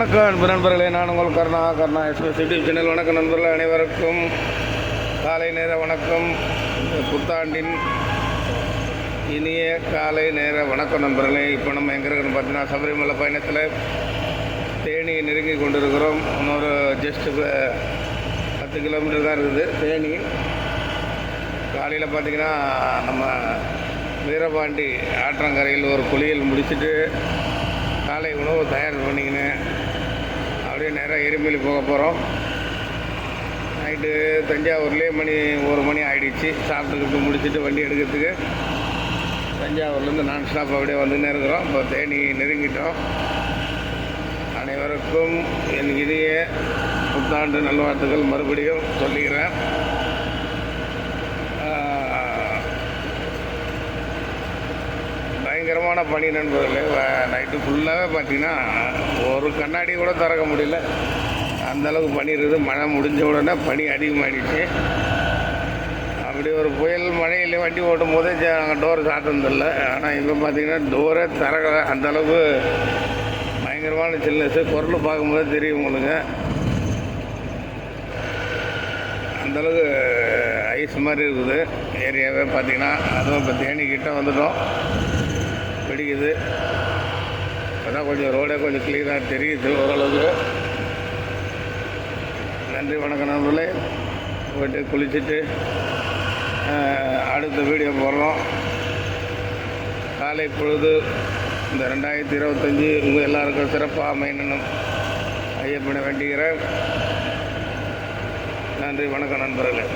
வணக்கம் அன்பு நண்பர்களே நான் உங்கள் Karuna Karuna express YouTube channel வணக்கம் நண்பர்கள் அனைவருக்கும் காலை நேர வணக்கம். புத்தாண்டின் இனிய காலை நேர வணக்கம் நண்பர்களே. இப்போ நம்ம எங்கே இருக்கிறோம் பார்த்தீங்கன்னா சபரிமலை பயணத்தில் தேனி நெருங்கி கொண்டிருக்கிறோம். இன்னொரு ஜஸ்ட்டு பத்து கிலோமீட்டர் தான் இருக்குது தேனி. காலையில் பார்த்தீங்கன்னா நம்ம வீரபாண்டி ஆற்றங்கரையில் ஒரு குளியல் முடிச்சுட்டு காலை உணவு தயார் பண்ணிக்கின்னு எரிமலை போக போகிறோம் நைட்டு தஞ்சாவூர்லேயே மணி ஒரு மணி ஆகிடுச்சு சாப்பிட்டுக்கிட்டு முடிச்சுட்டு வண்டி எடுக்கிறதுக்கு. தஞ்சாவூர்லேருந்து நான் ஸ்டாப் அப்படியே வந்துன்னே இருக்கிறோம். இப்போ தேனி நெருங்கிட்டோம். அனைவருக்கும் என் இனிய புத்தாண்டு நல்வாழ்த்துக்கள். மறுபடியும் சொல்லிக்கிறேன். பயங்கரமான பனி நண்பர்களே. நைட்டு ஃபுல்லாகவே பார்த்தீங்கன்னா ஒரு கண்ணாடி கூட திறக்க முடியல. அந்த அளவுக்கு பனி இருக்குது மழை முடிஞ்ச உடனே பனி அதிகமாகிடுச்சு அப்படி ஒரு புயல் மழையில் வண்டி ஓட்டும் போதே நாங்கள் டோர் சாத்தினதில்ல ஆனால் இப்போ பார்த்தீங்கன்னா டோரே திறக்கலை. அந்தளவுக்கு பயங்கரமான சில்னஸ்ஸு குரல் பார்க்கும்போது தெரியும் உங்களுக்கு. அந்தளவுக்கு ஐஸ் மாதிரி இருக்குது. ஏரியாவே பார்த்தீங்கன்னா அதுவும் இப்போ தேனிக்கிட்ட வந்துட்டோம். பிடிக்குது. அதான் கொஞ்சம் ரோடே கொஞ்சம் க்ளீனாக தெரியுது ஓரளவுக்கு. நன்றி வணக்கம் நண்பர்களே. போயிட்டு குளிச்சுட்டு அடுத்த வீடியோ போடுறோம். காலை பொழுது இந்த ரெண்டாயிரத்தி இருபத்தஞ்சி உங்கள் எல்லாருக்கும் சிறப்பாக அமையணும். ஐயப்பனை வேண்டிக்கிறேன் நன்றி வணக்கம் நண்பர்களே.